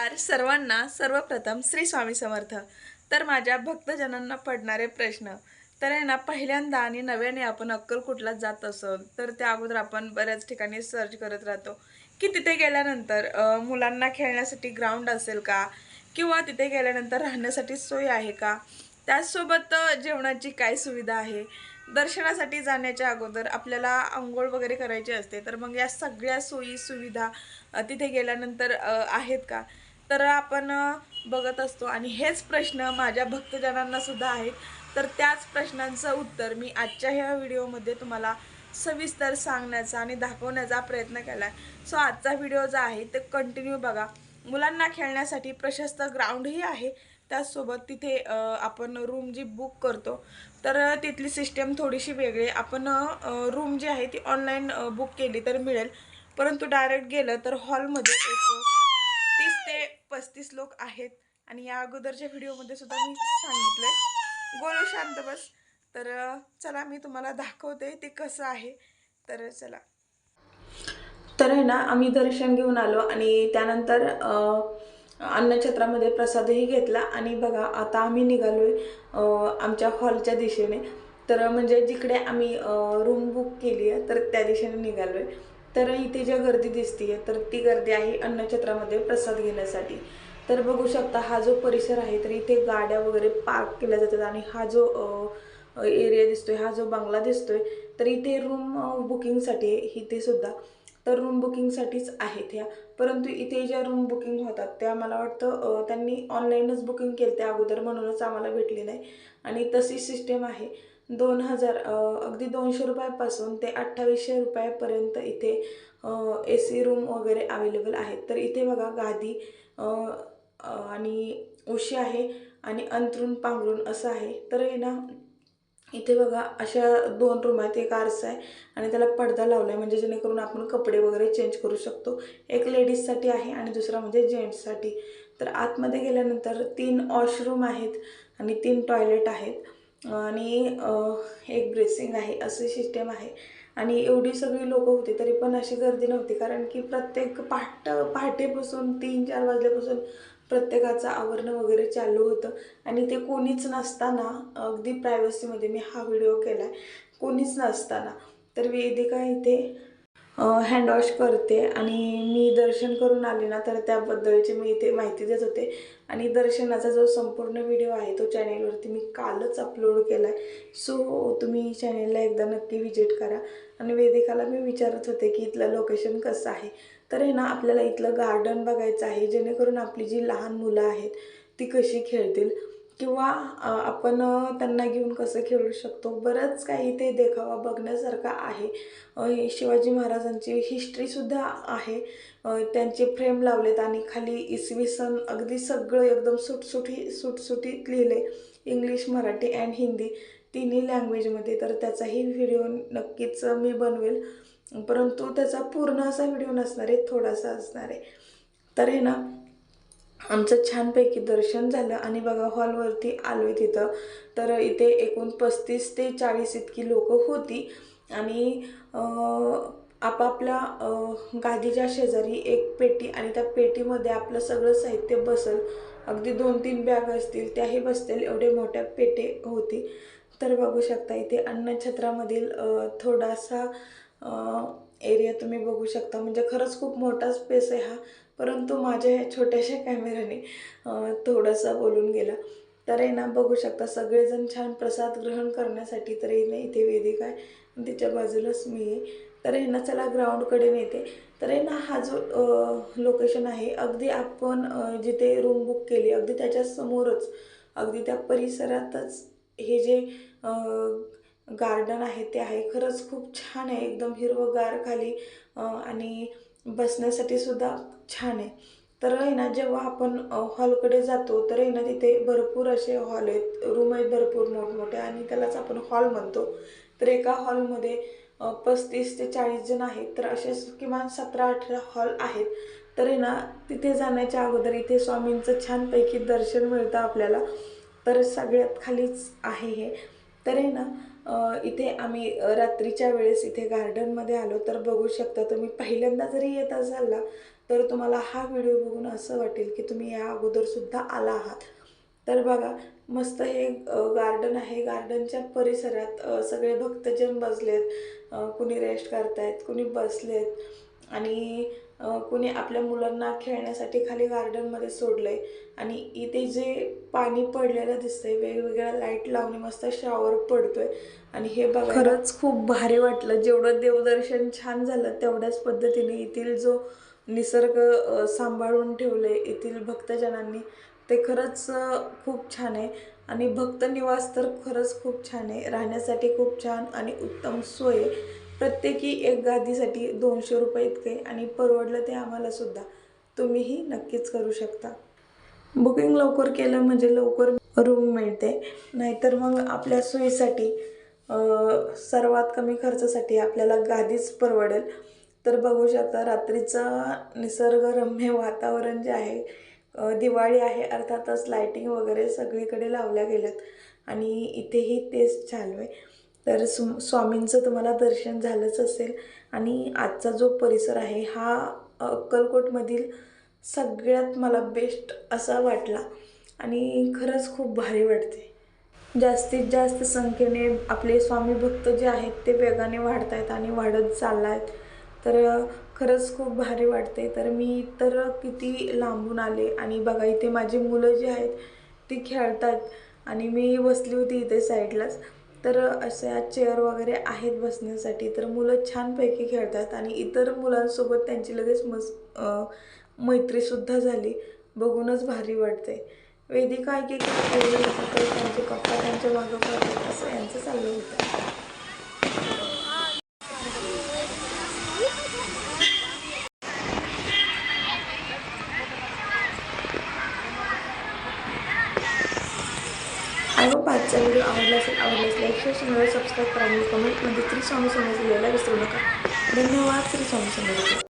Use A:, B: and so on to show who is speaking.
A: नमस्कार. सर्वांना सर्वप्रथम श्री स्वामी समर्थ. तर माझ्या भक्तजनांना पडणारे प्रश्न. तर आहे ना पहिल्यांदा आणि नव्याने आपण अक्कलकोटला जात असो तर त्या अगोदर आपण बऱ्याच ठिकाणी सर्च करत राहतो. की तिथे गेल्यानंतर मुलांना खेळण्यासाठी ग्राउंड असेल का? किंवा तिथे गेल्यानंतर राहण्यासाठी सोय आहे का? त्याचसोबत जेवणाची काय सुविधा आहे? दर्शनासाठी जाण्याच्या अगोदर आपल्याला आंघोळ वगैरे करायची असते तर मग या सगळ्या सोयी सुविधा तिथे गेल्यानंतर आहेत का? तर आपण बघत असतो. आणि हेच प्रश्न माझ्या भक्तजनांना सुद्धा आहेत. तर त्याच प्रश्नांचं उत्तर मी आजच्या ह्या व्हिडिओमध्ये तुम्हाला सविस्तर सांगण्याचा आणि दाखवण्याचा प्रयत्न केला आहे सो आजचा व्हिडिओ जो आहे ते कंटिन्यू बघा. मुलांना खेळण्यासाठी प्रशस्त ग्राउंडही आहे. त्याचसोबत तिथे आपण रूम जी बुक करतो तर तिथली सिस्टम थोडीशी वेगळी. आपण रूम जी आहे ती ऑनलाईन बुक केली तर मिळेल. परंतु डायरेक्ट गेलं तर हॉलमध्ये एक ते पस्तीस लोक आहेत. आणि या अगोदरच्या व्हिडिओमध्ये सुद्धा मी सांगितलंय. गोलू शांत बस. तर चला मी तुम्हाला दाखवते ते कसं आहे. तर चला. तर आहे ना आम्ही दर्शन घेऊन आलो आणि त्यानंतर अन्नछत्रामध्ये प्रसादही घेतला. आणि बघा आता आम्ही निघालोय आहे आमच्या हॉलच्या दिशेने. तर म्हणजे जिकडे आम्ही रूम बुक केली आहे तर त्या दिशेने निघालोय. तर इथे ज्या गर्दी दिसतीये तर ती गर्दी आहे अन्नछत्रामध्ये प्रसाद घेण्यासाठी. तर बघू शकता हा जो परिसर आहे तर इथे गाड्या वगैरे पार्क केल्या जातात आणि हा जो एरिया दिसतोय हा जो बंगला दिसतोय तर इथे रूम बुकिंगसाठी आहे इथे सुद्धा. तर रूम बुकिंगसाठीच आहेत ह्या परंतु इथे ज्या रूम बुकिंग होतात त्या मला वाटतं त्यांनी ऑनलाईनच बुकिंग केलं त्या अगोदर म्हणूनच आम्हाला भेटली नाही. आणि तशी सिस्टेम आहे. दोन हजार अगदी दोनशे रुपयापासून ते अठ्ठावीसशे रुपयापर्यंत इथे ए सी रूम वगैरे अवेलेबल आहेत. तर इथे बघा गादी आणि उशी आहे आणि अंथरूण पांघरूण असं आहे. तर आहे ना इथे बघा अशा दोन रूम आहेत. एक आरसा आहे आणि त्याला पडदा लावला आहे म्हणजे जेणेकरून आपण कपडे वगैरे चेंज करू शकतो. एक लेडीजसाठी आहे आणि दुसरा म्हणजे जेंट्ससाठी. तर आतमध्ये गेल्यानंतर तीन वॉशरूम आहेत आणि तीन टॉयलेट आहेत. आणि एक ब्रेसिंग आहे असं सिस्टेम आहे. आणि एवढी सगळी लोक होती तरी पण अशी गर्दी नव्हती. कारण की प्रत्येक पहाट पहाटेपासून तीन चार वाजल्यापासून प्रत्येकाचं आवरणं वगैरे चालू होतं. आणि ते कोणीच नसताना अगदी प्रायव्हसीमध्ये मी हा व्हिडिओ केला आहे कोणीच नसताना. तर वेदिका इथे हँडवॉश करते आणि मी दर्शन करून आले ना तर त्याबद्दलची मी इथे माहिती देत होते. आणि दर्शनाचा जो संपूर्ण व्हिडिओ आहे तो चॅनेलवरती मी कालच अपलोड केला आहे सो तुम्ही चॅनेलला एकदा नक्की व्हिजिट करा. आणि वेदिकाला मी विचारत होते की इथलं लोकेशन कसं आहे? तर हे ना आपल्याला इथलं गार्डन बघायचं आहे जेणेकरून आपली जी लहान मुलं आहेत ती कशी खेळतील? किंवा आपण त्यांना घेऊन कसं खेळू शकतो? बरंच काही ते देखावा बघण्यासारखा आहे. शिवाजी महाराजांची हिस्ट्रीसुद्धा आहे. त्यांचे फ्रेम लावलेत आणि खाली इसवी सन अगदी सगळं एकदम सुटसुटी सुटसुटीत लिहिले. इंग्लिश मराठी अँड हिंदी तिन्ही लँग्वेजमध्ये तर त्याचाही व्हिडिओ नक्कीच मी बनवेल. परंतु त्याचा पूर्ण असा व्हिडिओ नसणार आहे थोडासा असणार आहे. तर हे ना आमचं छानपैकी दर्शन झालं आणि बघा हॉलवरती आलो आहे तिथं. तर इथे एकूण पस्तीस ते चाळीस इतकी लोकं होती. आणि आपापल्या गादीच्या शेजारी एक पेटी आणि त्या पेटीमध्ये आपलं सगळं साहित्य बसल. अगदी दोन तीन बॅग असतील त्याही बसतील एवढे मोठ्या पेटे होती. तर बघू शकता इथे अन्नछत्रामधील थोडासा एरिया तुम्ही बघू शकता. म्हणजे खरंच खूप मोठा स्पेस आहे हा. परंतु माझ्या ह्या छोट्याशा कॅमेऱ्याने थोडासा बोलून गेला. तर आहे ना बघू शकता सगळेजण छान प्रसाद ग्रहण करण्यासाठी तर आहे ना इथे वेदिका आहे तिच्या बाजूलाच मी आहे. तर आहे ना चला ग्राउंडकडे नेते. तर आहे ना हा जो लोकेशन आहे अगदी आपण जिथे रूम बुक केली अगदी त्याच्यासमोरच अगदी त्या परिसरातच हे जे गार्डन आहे ते आहे. खरंच खूप छान आहे एकदम हिरवंगार खाली आणि बसण्यासाठी सुद्धा छान आहे. तर आहे ना जेव्हा आपण हॉलकडे जातो तर आहे ना तिथे भरपूर असे हॉल आहेत. रूम आहेत भरपूर मोठमोठे आणि त्यालाच आपण हॉल म्हणतो. तर एका हॉलमध्ये पस्तीस ते चाळीस जण आहेत. तर असे किमान सतरा अठरा हॉल आहेत. तर आहे ना तिथे जाण्याच्या अगोदर इथे स्वामींचं छानपैकी दर्शन मिळतं आपल्याला. तर सगळ्यात खालीच आहे हे. तर आहे ना इथे आम्ही रात्रीच्या वेळेस इथे गार्डनमध्ये आलो. तर बघू शकता तुम्ही पहिल्यांदा जरी येत असाल ना तर तुम्हाला हा व्हिडिओ बघून असं वाटेल की तुम्ही या अगोदरसुद्धा आला आहात. तर बघा मस्त हे गार्डन आहे. गार्डनच्या परिसरात सगळे भक्तजन बसलेत. कुणी रेस्ट करतायत कुणी बसलेत. आणि कुणी आपल्या मुलांना खेळण्यासाठी खाली गार्डनमध्ये सोडलंय. आणि इथे जे पाणी पडलेलं दिसतंय वेगवेगळ्या लाइट लावणे मस्त शॉवर पडतोय. आणि हे बघा खरंच खूप भारी वाटलं. जेवढं देवदर्शन छान झालं तेवढ्याच पद्धतीने येथील जो निसर्ग सांभाळून ठेवले येथील भक्तजनांनी ते खरंच खूप छान आहे. आणि भक्त निवास तर खरंच खूप छान आहे. राहण्यासाठी खूप छान आणि उत्तम सोय प्रत्येकी एक गादीसाठी दोनशे रुपये इतके आणि परवडलं ते आम्हाला सुद्धा. तुम्हीही नक्कीच करू शकता. बुकिंग लवकर केलं म्हणजे लवकर रूम मिळते. नाहीतर मग आपल्या सोयीसाठी सर्वात कमी खर्चासाठी आपल्याला गादीच परवडेल. तर बघू शकता रात्रीचा निसर्गरम्य वातावरण जे आहे दिवाळी आहे अर्थातच लायटिंग वगैरे सगळीकडे लावल्या गेल्यात. आणि इथेही तेच चालू आहे. तर सु स्वामींचं तुम्हाला दर्शन झालंच असेल. आणि आजचा जो परिसर आहे हा अक्कलकोटमधील सगळ्यात मला बेस्ट असा वाटला. आणि खरंच खूप भारी वाटते. जास्तीत जास्त संख्येने आपले स्वामी भक्त जे आहेत ते वेगाने वाढत आहेत आणि वाढत चालला आहेत तर खरंच खूप भारी वाटते तर मी तर किती लांबून आले आणि बघा इथे माझी मुलं जी आहेत ती खेळतात आणि मी बसली होती इथे साईडलाच. तर अशा चेअर वगैरे आहेत बसण्यासाठी तर मुलं छानपैकी खेळतात आणि इतर मुलांसोबत त्यांची लगेच मस मैत्रीसुद्धा झाली. बघूनच भारी वाटते वेदिका एक एक त्यांचे पप्पा त्यांच्या मागं असं यांचं चाललं होतं आणि मग आजचा व्हिडिओ आवडला असेल आवडला लाईक शेअर चॅनल सबस्क्राईब करा आणि कमेंटमध्ये श्री स्वामी समजलेला विसरू नका धन्यवाद श्री स्वामी समर्थ